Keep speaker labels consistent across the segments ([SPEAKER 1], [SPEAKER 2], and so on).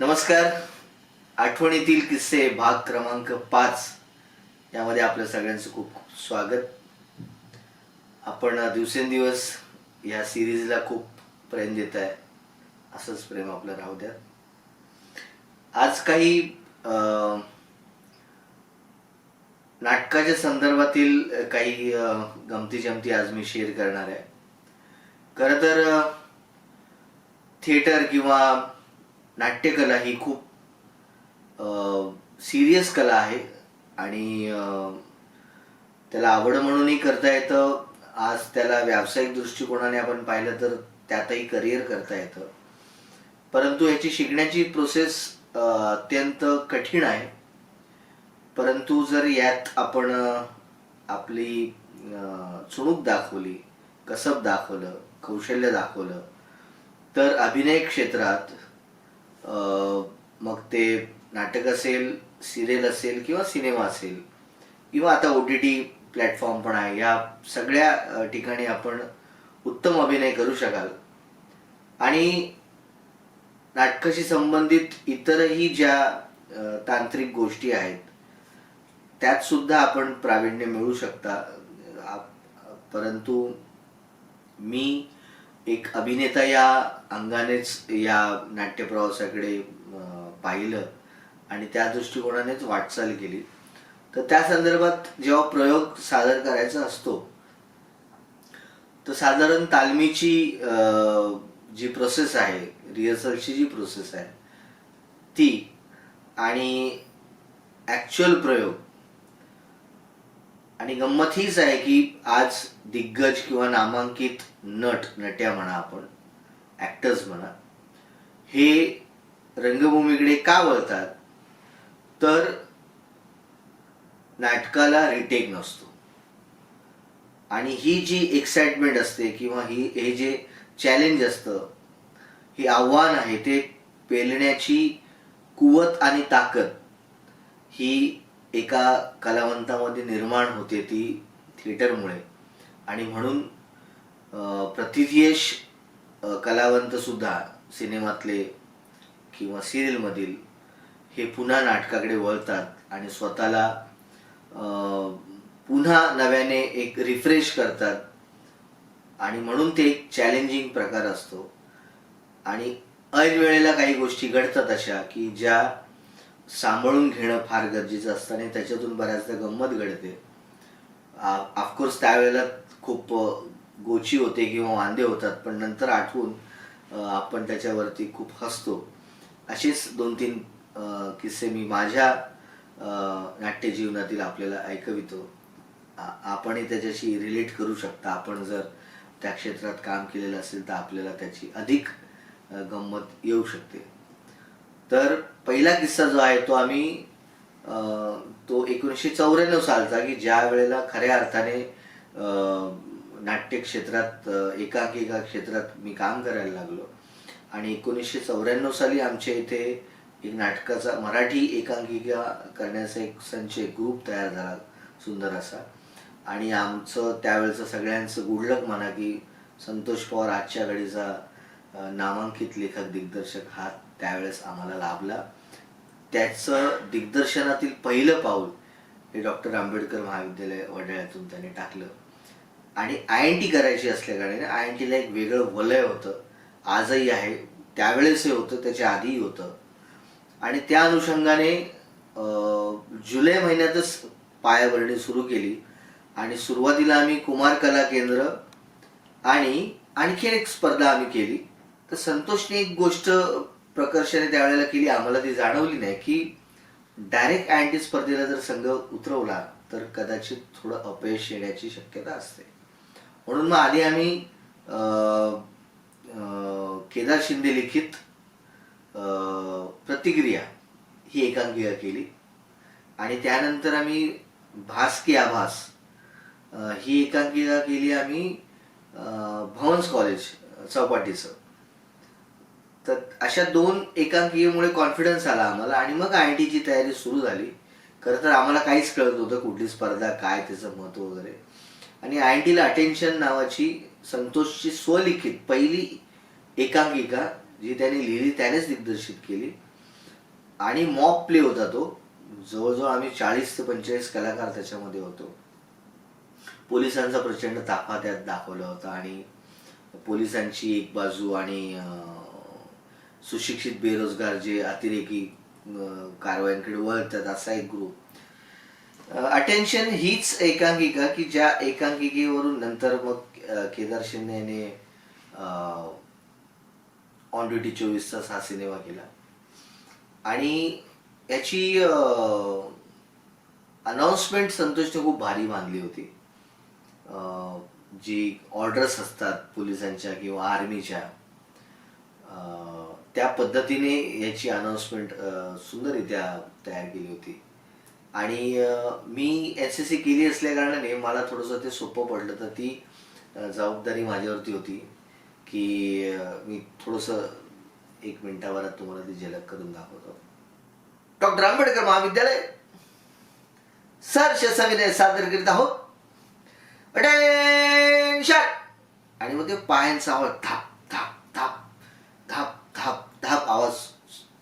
[SPEAKER 1] नमस्कार. आठवणीतील किस्से भाग क्रमांक पाच. यामध्ये आपल्या सगळ्यांचं खूप खूप स्वागत. आपण दिवसेंदिवस या सिरीजला खूप प्रेम देत आहे. असंच प्रेम आपलं राहू द्या. आज काही नाटकाच्या संदर्भातील काही गमती जमती आज मी शेअर करणार आहे. खरं तर थिएटर किंवा नाट्यकला ही खूप सिरियस कला आहे आणि त्याला आवड म्हणूनही करता येतं. आज त्याला व्यावसायिक दृष्टिकोनाने आपण पाहिलं तर त्यातही करिअर करता येतं. परंतु याची शिकण्याची प्रोसेस अत्यंत कठीण आहे. परंतु जर यात आपण आपली चुणूक दाखवली कसब दाखवलं कौशल्य दाखवलं तर अभिनय क्षेत्रात मग ते नाटक असेल सिरियल असेल किंवा सिनेमा असेल किंवा आता ओ टी टी प्लॅटफॉर्म पण आहे या सगळ्या ठिकाणी आपण उत्तम अभिनय करू शकाल. आणि नाटकाशी संबंधित इतरही ज्या तांत्रिक गोष्टी आहेत त्यात सुद्धा आपण प्रावीण्य मिळू शकता. परंतु मी एक अभिनेता या अंगानेच या नाट्यप्रवासाकडे पाहिलं आणि त्या दृष्टिकोनानेच वाटचाल केली. तर त्या संदर्भात जेव्हा प्रयोग सादर करायचा असतो तर साधारण तालमीची जी प्रोसेस आहे रिहर्सलची जी प्रोसेस आहे ती आणि ॲक्च्युअल प्रयोग आणि गंमत हीच आहे की आज दिग्गज किंवा नामांकित नट नट्या म्हणा आपण ॲक्टर्स म्हणा हे रंगभूमीकडे का वळतात? तर नाटकाला रिटेक नसतो. आणि ही जी एक्साइटमेंट असते किंवा ही हे जे चॅलेंज असतं हे आव्हान आहे ते पेलण्याची कुवत आणि ताकद ही एका कलावंतामध्ये निर्माण होते ती थिएटरमुळे. आणि म्हणून अं, कलावंतसुद्धा सिनेमातले किंवा सिरियलमधील हे पुन्हा नाटकाकडे वळतात आणि स्वतःला पुन्हा नव्याने एक रिफ्रेश करतात. आणि म्हणून ते एक चॅलेंजिंग प्रकार असतो. आणि ऐन वेळेला काही गोष्टी घडतात अशा की ज्या सांभाळून घेणं फार गरजेचं असतं आणि त्याच्यातून बऱ्याचदा गंमत घडते. ऑफकोर्स त्यावेळेला खूप गोची होते किंवा वांदे होतात पण नंतर आठवून आपण त्याच्यावरती खूप हसतो. असेच दोन तीन किस्से मी माझ्या नाट्य जीवनातील आपल्याला ऐकवितो. आपणही त्याच्याशी रिलेट करू शकता. आपण जर त्या क्षेत्रात काम केलेलं असेल तर आपल्याला त्याची अधिक गंमत येऊ शकते. तर पहिला किस्सा जो आहे तो आम्ही तो एकोणीसशे चौऱ्याण्णव सालचा की ज्या वेळेला खऱ्या अर्थाने नाट्य क्षेत्रात एकाकिका क्षेत्रात मी काम करायला लागलो. आणि एकोणीसशे चौऱ्याण्णव साली आमच्या इथे एक नाटकाचा मराठी एकांकिका करण्याचा एक संच एक ग्रुप तयार झाला सुंदर असा. आणि आमचं त्यावेळेचं सगळ्यांचं गुडलक म्हणा की संतोष पवार आजच्या घडीचा नामांकित लेखक दिग्दर्शक हा त्यावेळेस आम्हाला लाभला. त्याचं दिग्दर्शनातील पहिलं पाऊल हे डॉक्टर आंबेडकर महाविद्यालय वडाळ्यातून त्याने टाकलं. आणि आय एन टी करायची असल्याकारणाने आय एन टीला एक वेगळं वलय होतं. आजही आहे. त्यावेळेस हे होतं. त्याच्या आधीही होतं. आणि त्या अनुषंगाने जुलै महिन्यातच पायाभरणी सुरू केली. आणि सुरुवातीला आम्ही कुमार कला केंद्र आणि आणखीन एक स्पर्धा आम्ही केली. तर संतोषने एक गोष्ट प्रकर्षाने त्यावेळेला केली. आम्हाला ती जाणवली नाही की डायरेक्ट अँटी स्पर्धेला जर संघ उतरवला तर कदाचित थोडं अपयश येण्याची शक्यता असते. म्हणून मग आधी आम्ही केदार शिंदे लिखित प्रतिक्रिया ही एकांकिका केली. आणि त्यानंतर आम्ही भास की आभास ही एकांकिका केली आम्ही भवन्स कॉलेज चौपाटीचं. तर अशा दोन एकांकिकेमुळे कॉन्फिडन्स आला आम्हाला आणि मग आय टीची तयारी सुरू झाली. खरं तर आम्हाला काहीच कळत नव्हतं कुठली स्पर्धा काय त्याचं महत्त्व वगैरे. आणि आय टीला अटेन्शन नावाची संतोषची स्वलिखित पहिली एकांकिका जी त्याने लिहिली त्यानेच दिग्दर्शित केली. आणि मॉक प्ले होता तो. जवळजवळ आम्ही चाळीस ते पंचेचाळीस कलाकार त्याच्यामध्ये होतो. पोलिसांचा प्रचंड ताफा त्यात दाखवला होता आणि पोलिसांची एक बाजू आणि सुशिक्षित बेरोजगार जे अतिरेकी कारवायांकडे वळतात असा एक ग्रुप अटेन्शन हीच एकांकिका की ज्या एकांकिकेवरून नंतर मग केदार शिंदे याने ऑन ड्युटी चोवीस तास हा सिनेमा केला. आणि याची अनाउन्समेंट संतोषने खूप भारी मानली होती. जी ऑर्डर्स असतात पोलिसांच्या किंवा आर्मीच्या त्या पद्धतीने याची अनाउन्समेंट सुंदररित्या तयार केली होती. आणि मी एस एस सी केली असल्या कारणाने म्हणजे मला थोडंसं ते सोपं पडलं तर ती जबाबदारी माझ्यावरती होती की मी थोडंसं एक मिनिटाभरात तुम्हाला ती झलक करून दाखवतो. डॉक्टर आंबेडकर महाविद्यालय. सर सविनय सादर करीत आहोत. अटेन्शन! आणि मग ते पायांचा आवाज धाप धाप धाप धाप धाप आवाज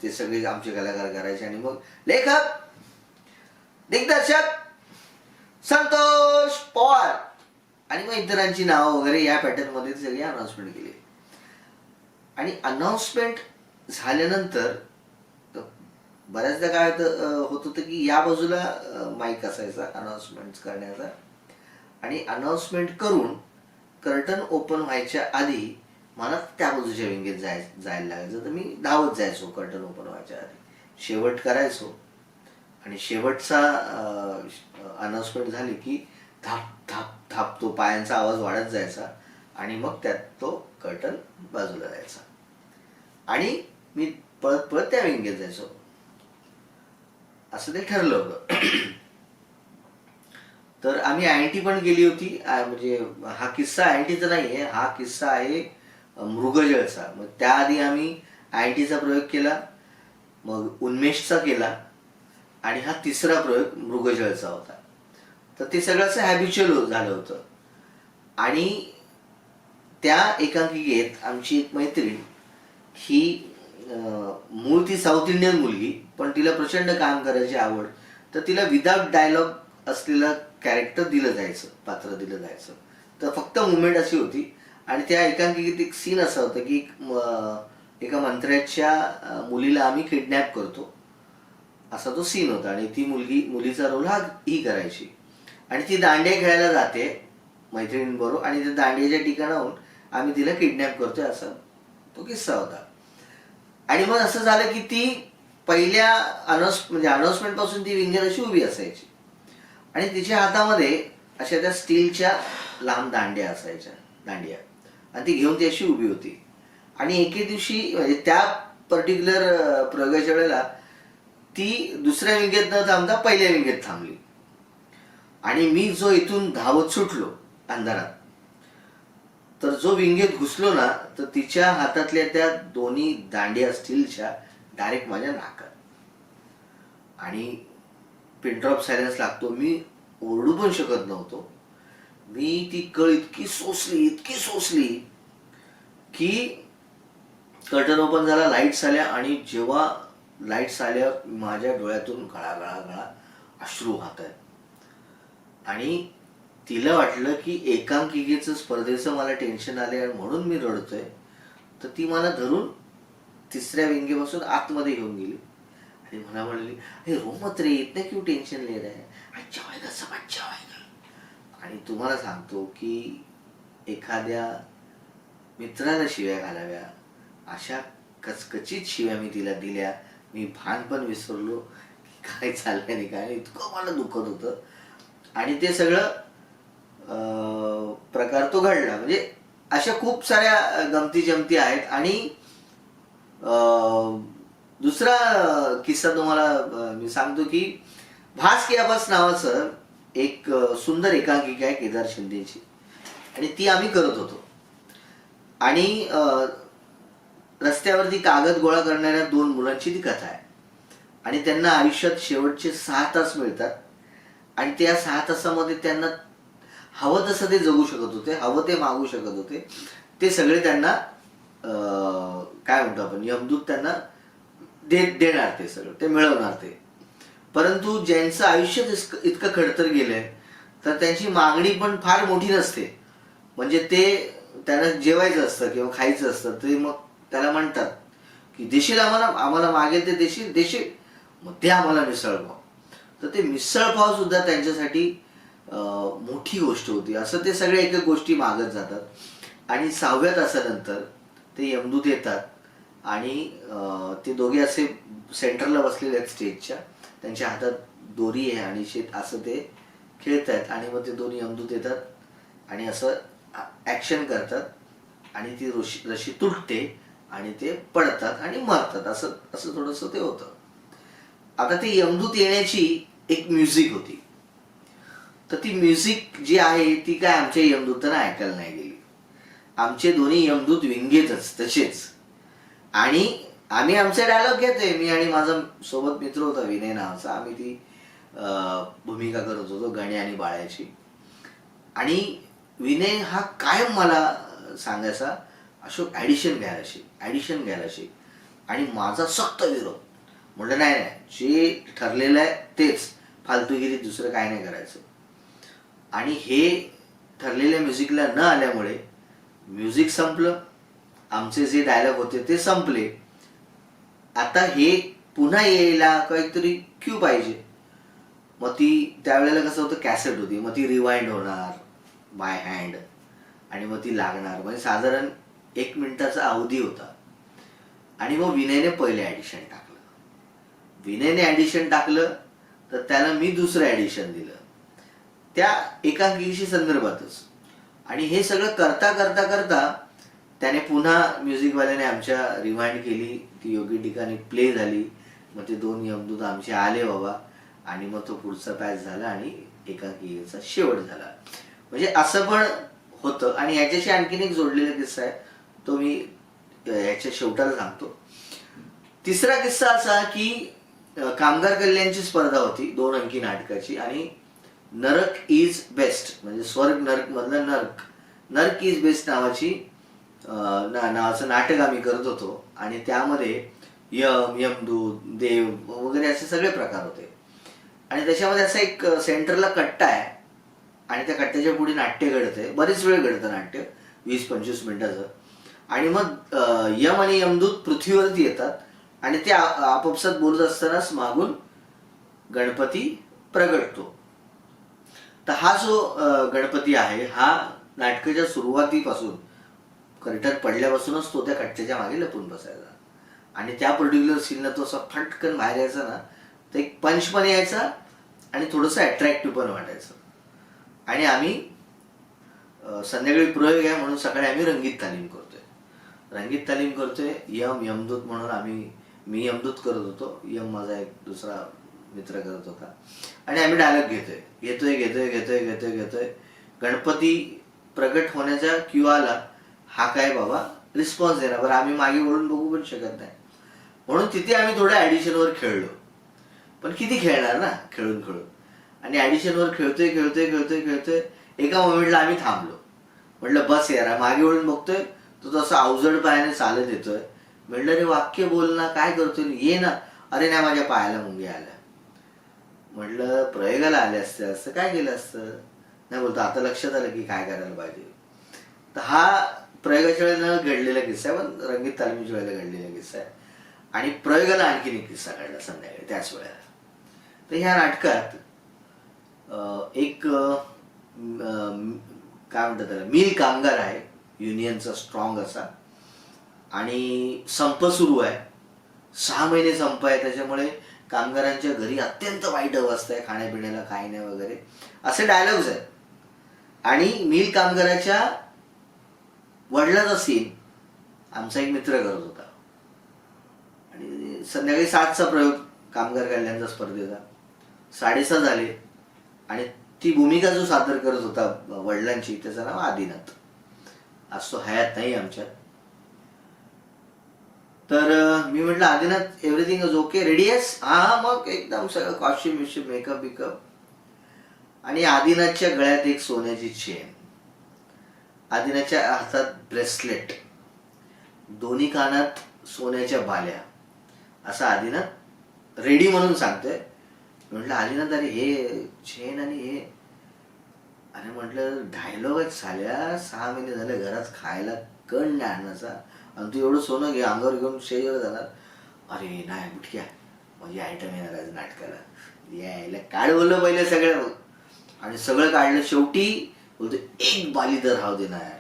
[SPEAKER 1] ते सगळे आमचे कलाकार करायचे आणि मग लेखक दिग्दर्शक संतोष पवार आणि मग इतरांची नावं वगैरे या पॅटर्नमध्ये सगळी अनाउन्समेंट केली. आणि अनाउन्समेंट झाल्यानंतर बऱ्याचदा काय होत होतं की या बाजूला माईक असायचा अनाउन्समेंट करण्याचा. आणि अनाउन्समेंट करून कर्टन ओपन व्हायच्या आधी मला त्या बाजूच्या विंगेत जाय जायला लागायचं. तर मी धावत जायचो कर्टन ओपन व्हायच्या आधी. शेवट करायचो. आणि शेवटचा अनाउन्समेंट झाली की धाप धाप धाप तो पायांचा आवाज वाढत जायचा आणि मग त्यात तो कर्टन बाजूला जायचा. आणि मी पळत पळत त्या विंगेत जायचो. असं ते ठरलं होतं. तर आम्ही आय टी पण गेली होती. म्हणजे हा किस्सा आय टीचा नाही आहे हा किस्सा आहे मृगजळचा मग त्याआधी आम्ही आय टीचा प्रयोग केला मग उन्मेषचा केला आणि हा तिसरा प्रयोग मृगजळचा होता. तर ते सगळं असं हॅबिच्युअल झालं होतं. आणि त्या एकांकिकेत आमची एक मैत्रीण ही मूळ ती साऊथ इंडियन मुलगी पण तिला प्रचंड काम करायची आवड. तर तिला विदाउट डायलॉग असलेलं कॅरेक्टर दिलं जायचं पात्र दिलं जायचं. तर फक्त मुवमेंट अशी होती आणि त्या एकांकिकेत एक सीन असा होता की एक, एका मंत्र्याच्या मुलीला आम्ही किडनॅप करतो. असा तो सीन होता आणि ती मुलगी मुलीचा रोल हा ही करायची. आणि ती दांडिया खेळायला जाते मैत्रिणींबरोबर आणि त्या दांडियाच्या ठिकाणाहून आम्ही तिला किडनॅप करतोय असा तो किस्सा होता. आणि मग असं झालं की ती पहिल्या अनाउन्स म्हणजे अनाउन्समेंटपासून ती विंगर अशी उभी असायची. आणि तिच्या हातामध्ये अशा त्या स्टीलच्या लांब दांड्या असायच्या दांडिया. आणि ती घेऊन ती अशी उभी होती. आणि एके दिवशी म्हणजे त्या पर्टिक्युलर प्रयोगाच्या वेळेला ती दुसऱ्या विंगेत न थांबता पहिल्या विंगेत थांबली. आणि मी जो इथून धावत सुटलो अंधारात तर जो विंगेत घुसलो ना तर तिच्या हातातल्या त्या दोन्ही दांड्या स्टीलच्या डायरेक्ट माझ्या नाकात. आणि पिनड्रॉप सायलेन्स लागतो. मी ओरडू पण शकत नव्हतो. मी ती कळ इतकी सोसली इतकी सोसली की कर्टन ओपन झाला लाईट्स आल्या आणि जेव्हा लाईट्स आल्या माझ्या डोळ्यातून गळा गळा गळा अश्रू वाहत आहेत. आणि तिला वाटलं की एकांकिकेचं स्पर्धेचं मला टेन्शन आले आणि म्हणून मी रडतोय. तर ती मला धरून तिसऱ्या विंगेपासून आतमध्ये घेऊन गेली. आणि मला म्हणली अरे रोमत रे इतने क्यू टेन्शन ले रहा है? अच्छा होएगा सब अच्छा होएगा आणि तुम्हाला सांगतो की एखाद्या मित्राला शिव्या घालाव्या अशा कचकचीत शिव्या मी तिला दिल्या मी भान पण विसरलो की काय चाललंय नाही काय इतकं मला दुखत होतं. आणि ते सगळं प्रकार तो घडला. म्हणजे अशा खूप साऱ्या गमती जमती आहेत. आणि दुसरा किस्सा तुम्हाला मी सांगतो की भास की आभास नावाचं एक सुंदर एकांकिका आहे केदार शिंदेची. आणि ती आम्ही करत होतो. आणि रस्त्यावरती कागद गोळा करणाऱ्या दोन मुलांची ती कथा आहे. आणि त्यांना आयुष्यात शेवटचे सहा तास मिळतात. आणि त्या सहा तासामध्ये त्यांना हवं तसं ते जगू शकत होते हवं ते मागू शकत होते. ते सगळे त्यांना काय म्हणतो आपण यमदूत त्यांना दे देणार ते सगळं ते मिळवणार ते. परंतु ज्यांचं आयुष्य इतकं खडतर गेलंय तर त्यांची मागणी पण फार मोठी नसते. म्हणजे ते त्यांना जेवायचं असतं किंवा खायचं असतं ते मग त्याला म्हणतात की देशील आम्हाला आम्हाला मागेल ते देशील देशील. मग ते आम्हाला मिसळ पाव तर ते मिसळपाव सुद्धा त्यांच्यासाठी मोठी गोष्ट होती. असं ते सगळे एक गोष्टी मागत जातात. आणि सहाव्या तासानंतर ते यमदूत येतात आणि ते दोघे असे सेंटरला बसलेले आहेत स्टेजच्या. त्यांच्या हातात दोरी आहे आणि शेत असं ते खेळत आहेत आणि मग ते दोन्ही यमदूत येतात आणि असं ॲक्शन करतात आणि ती रशी रशी तुटते आणि ते पडतात आणि मरतात. असं असं थोडंसं ते होतं. आता ती यमदूत येण्याची एक म्युझिक होती. तर ती म्युझिक जी आहे ती काय आमच्या यमदूतांना ऐकायला नाही गेली. आमचे दोन्ही यमदूत विंगेतच तसेच. आणि आम्ही आमचे डायलॉग घेतोय मी आणि माझा सोबत मित्र होता विनय नावाचा. आम्ही ती भूमिका करत होतो गणे आणि बाळ्याची आणि विनय हा कायम मला सांगायचा? अशोक ॲडिशन घ्यायला शिक ॲडिशन घ्यायला शिक आणि माझा सक्त विरोध. म्हटलं नाही नाही जे ठरलेलं आहे तेच. फालतूगिरी दुसरं काय नाही करायचं. आणि हे ठरलेल्या म्युझिकला न आल्यामुळे म्युझिक संपलं. आमचे जे डायलॉग होते ते संपले. आता हे पुन्हा यायला काहीतरी क्यू पाहिजे. मग ती त्यावेळेला कसं होतं कॅसेट होती. मग ती रिवाइंड होणार बाय हँड आणि मग ती लागणार. म्हणजे साधारण एक मिनिटाचा अवधी होता. आणि मग विनयने पहिले ॲडिशन टाकलं. विनयने ॲडिशन टाकलं तर त्याला मी दुसरं ॲडिशन दिलं. त्या एकांकिकेशी संदर्भातच. आणि हे सगळं करता करता करता त्याने पुन्हा म्युझिकवाल्याने आमच्या रिमाइंड केली. ती योग्य ठिकाणी प्ले झाली. मग ते दोन यमदूत आमचे आले बाबा. आणि मग तो पुढचा पॅच झाला आणि एकांकिकेचा शेवट झाला. म्हणजे असं पण होतं. आणि याच्याशी आणखीन एक जोडलेला किस्सा आहे. तो मी याच्या ह्याच्या शेवटाला सांगतो. तिसरा किस्सा असा की कामगार कल्याणची स्पर्धा होती. दोन अंकी नाटकाची. आणि नरक इज बेस्ट म्हणजे स्वर्ग नरक मधलं नरक. नरक इज बेस्ट नावाची ना नावाचं नाटक आम्ही करत होतो. आणि त्यामध्ये यम यमदूत देव वगैरे असे सगळे प्रकार होते. आणि त्याच्यामध्ये असा एक सेंटरला कट्टा आहे. आणि त्या कट्ट्याच्या पुढे नाट्य घडतंय. बरेच वेळ घडतं नाट्य. वीस पंचवीस मिनिटाचं. आणि मग यम आणि यमदूत पृथ्वीवरती येतात. आणि ते आपापसात बोलत असतानाच मागून गणपती प्रगटतो. तर हा जो गणपती आहे हा नाटकाच्या सुरुवातीपासून कर्टन पडल्यापासूनच तो त्या कट्ट्याच्या मागे लपून बसायचा. आणि त्या पर्टिक्युलर सीनला तो असा फटकन बाहेर यायचा ना तर एक पंच पण यायचा आणि थोडंसं अट्रॅक्टिव्ह पण वाटायचं. आणि आम्ही संध्याकाळी प्रयोग आहे म्हणून सकाळी आम्ही रंगीत तालीम करतोय. रंगीत तालीम करतोय यम यमदूत म्हणून आम्ही मी यमदूत करत होतो यम माझा एक दुसरा मित्र करत होता. आणि आम्ही डायलॉग घेतोय घेतोय घेतोय घेतोय घेतोय घेतोय. गणपती प्रगट होण्याच्या क्यू आला हा काय बाबा? रिस्पॉन्स देणार बरं आम्ही मागे वळून बघू पण शकत नाही. म्हणून तिथे आम्ही थोड्या ॲडिशनवर खेळलो. पण किती खेळणार ना? खेळून खेळून. आणि ॲडिशनवर खेळतोय खेळतोय खेळतोय खेळतोय एका मोमेंटला आम्ही थांबलो. म्हटलं बस यार मागे वळून बघतोय तो तसा अवजड पायाने चालत येतोय. म्हटलं रे वाक्य बोल ना काय करतोय? ये ना. अरे नाही माझ्या पायाला मुंग्या आल्या. म्हटलं प्रयोगाला आले असते असतं काय केलं असतं? नाही बोलतो आता लक्षात आलं की काय करायला पाहिजे. तर हा प्रयोगाच्या वेळेला घडलेला किस्सा आहे पण रंगीत तालमीच्या वेळेला घडलेला किस्सा आहे. आणि प्रयोगाला आणखीन एक किस्सा घडला संध्याकाळी त्याच वेळेला. तर ह्या नाटकात एक काय म्हणतात त्याला मिल कामगार आहे युनियनचा स्ट्रॉंग असा. आणि संप सुरू आहे. सहा महिने संप आहे त्याच्यामुळे कामगारांच्या घरी अत्यंत वाईट अवस्था आहे खाण्यापिण्याला काही नाही वगैरे. असे डायलॉग्स आहेत. आणि मिल कामगाराच्या वडिलांचा सीन आमचा एक मित्र करत होता. आणि संध्याकाळी सातचा प्रयोग कामगार कल्याणच्या स्पर्धेचा. साडेसहा झाले आणि ती भूमिका जो सादर करत होता वडिलांची त्याचं नाव आदिनाथ. आज तो हयात नाही आमच्यात. तर मी म्हटलं Adinath everything is okay ready आहेस? हा हा मग एकदम सगळं कॉस्ट्युम विश्युम मेकअप बिकअप. आणि आदिनाथच्या गळ्यात एक सोन्याची चेन. आदिनाच्या हातात ब्रेसलेट. दोन्ही कानात सोन्याच्या बाल्या. असं आदिनाथ रेडी म्हणून सांगतोय. म्हटलं आदिनाथ अरे हे चेन आणि हे अरे म्हटलं डायलॉगच झाल्या सहा महिने झाले घरात खायला कण नाही आणण्याचा. आणि तू एवढं सोनं घे अंगावर घेऊन शेजवर जाणार. अरे नाही बुटक्या. म्हणजे आयटम येणार आज नाटकाला. यायला काढ बोललं पहिले सगळं. आणि सगळं काढलं. शेवटी बोलतो एक बाली तर राहू दे ना यार.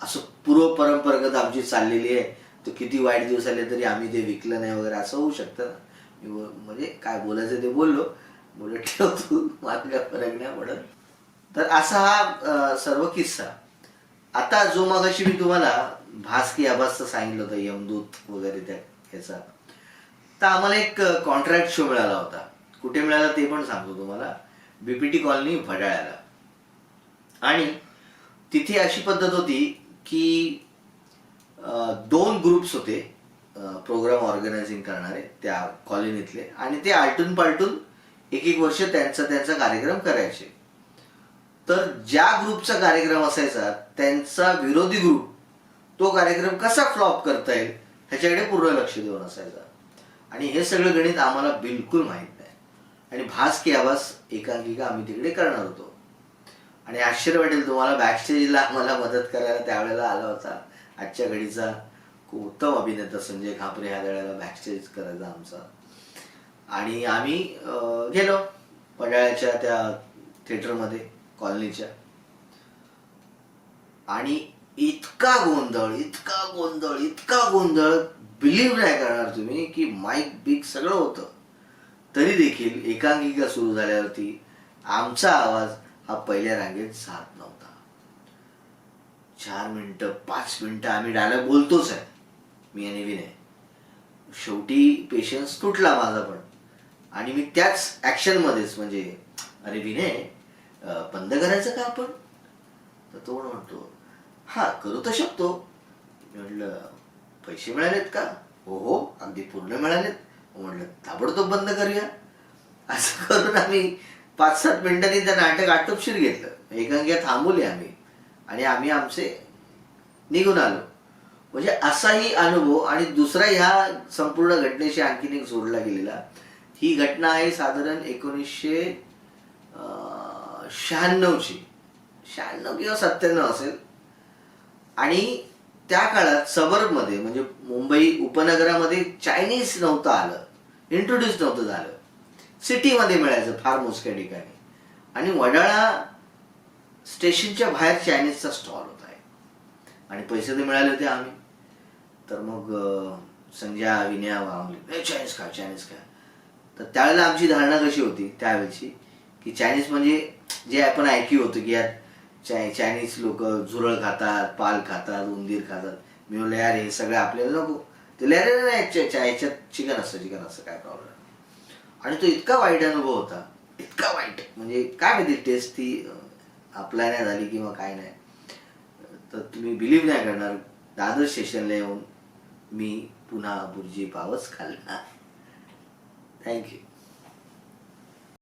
[SPEAKER 1] असं पूर्व परंपरागत आमची चाललेली आहे. तर किती वाईट दिवस आले तरी आम्ही ते विकलं नाही वगैरे असं होऊ शकतं ना. मी म्हणजे काय बोलायचं ते बोललो. बोल ठेव तू मला काय फरक नाही पडत तर असा हा सर्व किस्सा. आता जो मागाशी मी तुम्हाला भास की आभासचं सांगितलं होतं यमदूत वगैरे त्या ह्याचा. तर आम्हाला एक कॉन्ट्रॅक्ट शो मिळाला होता. कुठे मिळाला ते पण सांगतो तुम्हाला. बीपीटी कॉलनी भडाळ्याला. आणि तिथे अशी पद्धत होती की दोन ग्रुप्स होते प्रोग्राम ऑर्गनायझिंग करणारे त्या कॉलनीतले आणि ते आलटून पालटून एक एक वर्ष त्यांचा त्यांचा कार्यक्रम करायचे. तर ज्या ग्रुपचा कार्यक्रम असायचा त्यांचा विरोधी ग्रुप तो कार्यक्रम कसा फ्लॉप करता येईल ह्याच्याकडे पूर्ण लक्ष देऊन असायचा. आणि हे सगळं गणित आम्हाला बिलकुल माहीत नाही. आणि भास की आवाज एकांकिका आम्ही तिकडे करणार होतो. आणि आश्चर्य वाटेल तुम्हाला बॅकस्टेजला मला मदत करायला त्यावेळेला आला होता. आजच्या घडीचा खूप उत्तम अभिनेता संजय खापरे ह्या वेळेला बॅकस्टेज करायचा आमचा. आणि आम्ही गेलो पडाळ्याच्या त्या थिएटरमध्ये कॉलनीच्या आणि इतका गोंधळ इतका गोंधळ इतका गोंधळ बिलीव्ह नाही करणार तुम्ही की माईक बिग सगळं होतं. तरी देखील एकांकिका सुरू झाल्यावरती आमचा आवाज हा पहिल्या रांगेत साथ नव्हता. चार मिनटं पाच मिनटं आम्ही डायलॉग बोलतोच आहे. मी आणि विनय. शेवटी पेशन्स तुटला माझा पण. आणि मी त्याच ऍक्शन मध्येच म्हणजे अरे विनय बंद करायचं का आपण? तर तो म्हणतो हा करू तर शकतो. म्हटलं पैसे मिळालेत का? हो हो अगदी पूर्ण मिळालेत. म्हटलं ताबडतोब बंद करूया. असं करून आम्ही पाच सात मिनिटांनी त्या नाटक आटोपशीर घेतलं. एकांकिका थांबवली आम्ही. आणि आम्ही आमचे निघून आलो. म्हणजे असाही अनुभव आणि दुसरा ह्या संपूर्ण घटनेशी आणखीन एक जोडला गेलेला. ही घटना आहे साधारण एकोणीसशे शहाण्णवची. शहाण्णव किंवा सत्त्याण्णव असेल. आणि त्या काळात सबर्बमध्ये म्हणजे मुंबई उपनगरामध्ये चायनीज नव्हतं आलं. इंट्रोड्यूस नव्हतं झालं. सिटीमध्ये मिळायचं फार मोजक्या ठिकाणी. आणि वडाळा स्टेशनच्या बाहेर चायनीजचा स्टॉल होता आहे आणि पैसे तर मिळाले होते आम्ही. तर मग अं, संजय विनया वामले चायनीज खा चायनीज खा. तर त्यावेळेला आमची धारणा कशी होती त्यावेळेची? की चायनीज म्हणजे जे आपण ऐकी होतं की यात चाय चायनीज लोक झुरळ खातात पाल खातात उंदीर खातात. मी म्हणलं यार हे सगळं आपल्याला नको. ते अरे नाही याच्या च्या- चिकन असतं चिकन असतं काय प्रॉब्लेम आणि तो इतका वाईट अनुभव होता. इतका वाईट. म्हणजे काय माहिती टेस्ट ती अप्लाय नाही झाली किंवा काय नाही. तर तुम्ही बिलीव्ह नाही करणार. दादर स्टेशनला येऊन मी पुन्हा बुर्जी पावच खाल्ला. थँक्यू